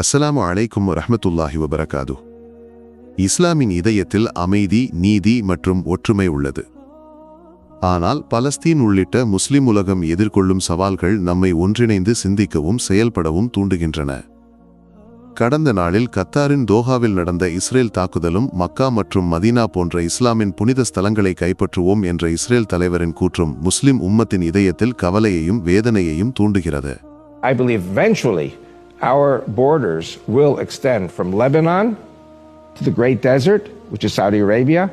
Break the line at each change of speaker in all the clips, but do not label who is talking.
அஸ்ஸலாமு அலைக்கும் ரஹமத்துல்லாஹி வபரகாது இஸ்லாமின் இதயத்தில் அமைதி நீதி மற்றும் ஒற்றுமை உள்ளது. ஆனால் பலஸ்தீன் உள்ளிட்ட முஸ்லிம் உலகம் எதிர்கொள்ளும் சவால்கள் நம்மை ஒன்றிணைந்து சிந்திக்கவும் செயல்படவும் தூண்டுகின்றன. கடந்த நாளில் கத்தாரின் தோஹாவில் நடந்த இஸ்ரேல் தாக்குதலும் மக்கா மற்றும் மதீனா போன்ற இஸ்லாமின் புனித ஸ்தலங்களை கைப்பற்றுவோம் என்ற இஸ்ரேல் தலைவரின் கூற்றும் முஸ்லிம் உம்மத்தின் இதயத்தில் கவலையையும் வேதனையையும் தூண்டுகிறது.
I believe eventually our borders will extend from Lebanon to the Great Desert, which is Saudi Arabia,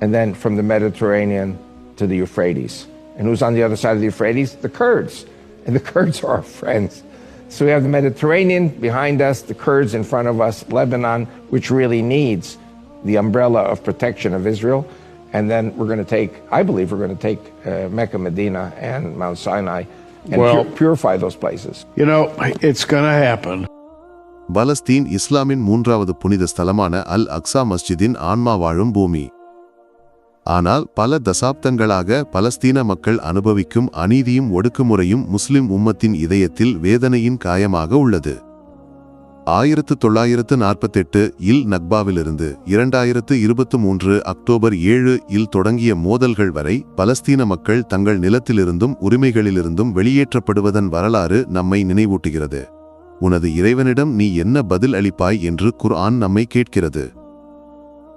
and then from the Mediterranean to the Euphrates. And who's on the other side of the Euphrates? The Kurds. And the Kurds are our friends. So we have the Mediterranean behind us, the Kurds in front of us, Lebanon, which really needs the umbrella of protection of Israel. And then we're going to take, I believe we're going to take uh, Mecca, Medina, and Mount Sinai and
Well-
pu- purify those places.
You know, it's going to happen.
Palestine இஸ்லாமின் மூன்றாவது புனித ஸ்தலமான அல் அக்ஸா மஸ்ஜிதின் ஆன்மா வாழும் பூமி ஆனால் பல தசாப்தங்களாக பலஸ்தீன மக்கள் அனுபவிக்கும் அநீதியும் ஒடுக்குமுறையும் முஸ்லிம் உம்மத்தின் இதயத்தில் வேதனையின் காயமாக உள்ளது ஆயிரத்து தொள்ளாயிரத்து நாற்பத்தெட்டு இல் நக்பாவிலிருந்து இரண்டாயிரத்து இருபத்து மூன்று அக்டோபர் ஏழு இல் தொடங்கிய மோதல்கள் வரை பலஸ்தீன மக்கள் தங்கள் நிலத்திலிருந்தும் உரிமைகளிலிருந்தும் வெளியேற்றப்படுவதன் வரலாறு நம்மை நினைவூட்டுகிறது. உனது இறைவனிடம் நீ என்ன பதில் அளிப்பாய் என்று குர்ஆன் நம்மை கேட்கிறது.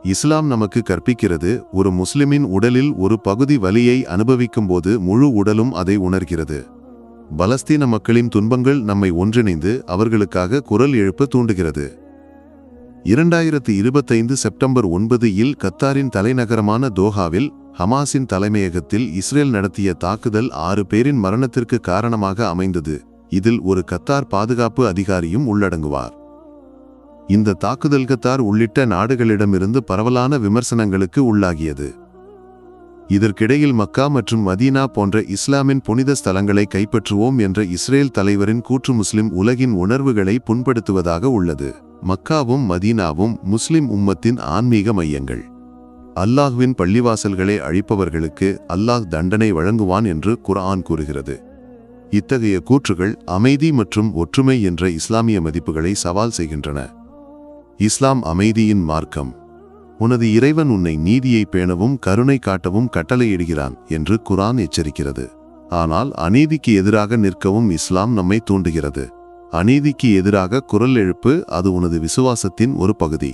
இஸ்லாம் நமக்கு கற்பிக்கிறது ஒரு முஸ்லிமின் உடலில் ஒரு பகுதி வலியை அனுபவிக்கும்போது முழு உடலும் அதை உணர்கிறது. பலஸ்தீன மக்களின் துன்பங்கள் நம்மை ஒன்றிணைந்து அவர்களுக்காக குரல் எழுப்ப தூண்டுகிறது. இரண்டாயிரத்து இருபத்தைந்து செப்டம்பர் ஒன்பது இல் கத்தாரின் தலைநகரமான தோஹாவில் ஹமாஸின் தலைமையகத்தில் இஸ்ரேல் நடத்திய தாக்குதல் ஆறு பேரின் மரணத்திற்கு காரணமாக அமைந்தது. இதில் ஒரு கத்தார் பாதுகாப்பு அதிகாரியும் உள்ளடங்குவார். இந்த தாக்குதல் கத்தார் உள்ளிட்ட நாடுகளிடமிருந்து பரவலான விமர்சனங்களுக்கு உள்ளாகியது. இதற்கிடையில் மக்கா மற்றும் மதீனா போன்ற இஸ்லாமின் புனித ஸ்தலங்களை கைப்பற்றுவோம் என்ற இஸ்ரேல் தலைவரின் கூற்று முஸ்லிம் உலகின் உணர்வுகளை புண்படுத்துவதாக உள்ளது. மக்காவும் மதீனாவும் முஸ்லிம் உம்மத்தின் ஆன்மீக மையங்கள். அல்லாஹ்வின் பள்ளிவாசல்களை அழிப்பவர்களுக்கு அல்லாஹ் தண்டனை வழங்குவான் என்று குர்ஆன் கூறுகிறது. இத்தகைய கூற்றுகள் அமைதி மற்றும் ஒற்றுமை என்ற இஸ்லாமிய மதிப்புகளை சவால் செய்கின்றன. இஸ்லாம் அமைதியின் மார்க்கம். உனது இறைவன் உன்னை நீதியை பேணவும் கருணை காட்டவும் கட்டளையிடுகிறான் என்று குரான் எச்சரிக்கிறது. ஆனால் அநீதிக்கு எதிராக நிற்கவும் இஸ்லாம் நம்மை தூண்டுகிறது. அநீதிக்கு எதிராக குரல் எழுப்பு அது உனது விசுவாசத்தின் ஒரு பகுதி.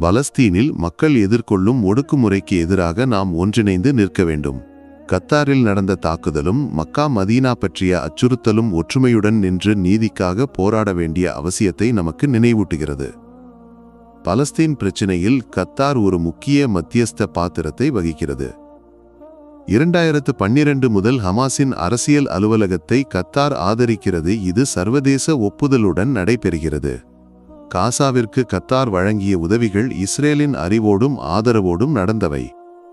பலஸ்தீனில் மக்கள் எதிர்கொள்ளும் ஒடுக்குமுறைக்கு எதிராக நாம் ஒன்றிணைந்து நிற்க வேண்டும். கத்தாரில் நடந்த தாக்குதலும் மக்கா மதீனா பற்றிய அச்சுறுத்தலும் ஒற்றுமையுடன் நின்று நீதிக்காக போராட வேண்டிய அவசியத்தை நமக்கு நினைவூட்டுகிறது. பலஸ்தீன் பிரச்சினையில் கத்தார் ஒரு முக்கிய மத்தியஸ்த பாத்திரத்தை வகிக்கிறது. இரண்டாயிரத்து பன்னிரண்டு முதல் ஹமாஸின் அரசியல் அலுவலகத்தை கத்தார் ஆதரிக்கிறது. இது சர்வதேச ஒப்புதலுடன் நடைபெறுகிறது. காசாவிற்கு கத்தார் வழங்கிய உதவிகள் இஸ்ரேலின் அறிவோடும் ஆதரவோடும் நடந்தவை.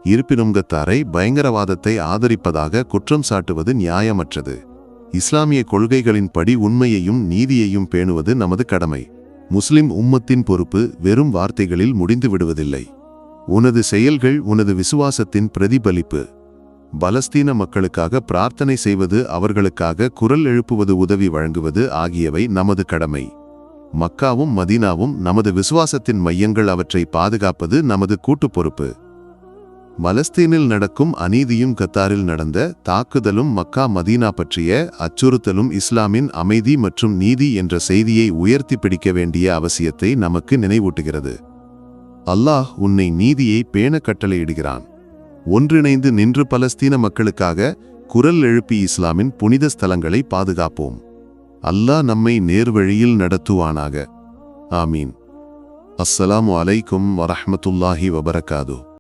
இருப்பினும் கத்தாரை பயங்கரவாதத்தை ஆதரிப்பதாக குற்றம் சாட்டுவது நியாயமற்றது. இஸ்லாமிய கொள்கைகளின்படி உண்மையையும் நீதியையும் பேணுவது நமது கடமை. முஸ்லிம் உம்மத்தின் பொறுப்பு வெறும் வார்த்தைகளில் முடிந்து விடுவதில்லை. உனது செயல்கள் உனது விசுவாசத்தின் பிரதிபலிப்பு. பலஸ்தீன மக்களுக்காக பிரார்த்தனை செய்வது அவர்களுக்காக குரல் எழுப்புவது உதவி வழங்குவது ஆகியவை நமது கடமை. மக்காவும் மதீனாவும் நமது விசுவாசத்தின் மையங்கள் அவற்றை பாதுகாப்பது நமது கூட்டுப் பொறுப்பு. பலஸ்தீனில் நடக்கும் அநீதியும் கத்தாரில் நடந்த தாக்குதலும் மக்கா மதீனா பற்றிய அச்சுறுத்தலும் இஸ்லாமின் அமைதி மற்றும் நீதி என்ற செய்தியை உயர்த்தி பிடிக்க வேண்டிய அவசியத்தை நமக்கு நினைவூட்டுகிறது. அல்லாஹ் உன்னை நீதியை பேண கட்டளையிடுகிறான். ஒன்றிணைந்து நின்று பலஸ்தீன மக்களுக்காக குரல் எழுப்பி இஸ்லாமின் புனித ஸ்தலங்களை பாதுகாப்போம். அல்லாஹ் நம்மை நேர்வழியில் நடத்துவானாக. ஆமீன். அஸ்ஸலாமு அலைக்கும் வரஹமத்துல்லாஹி வபரகாது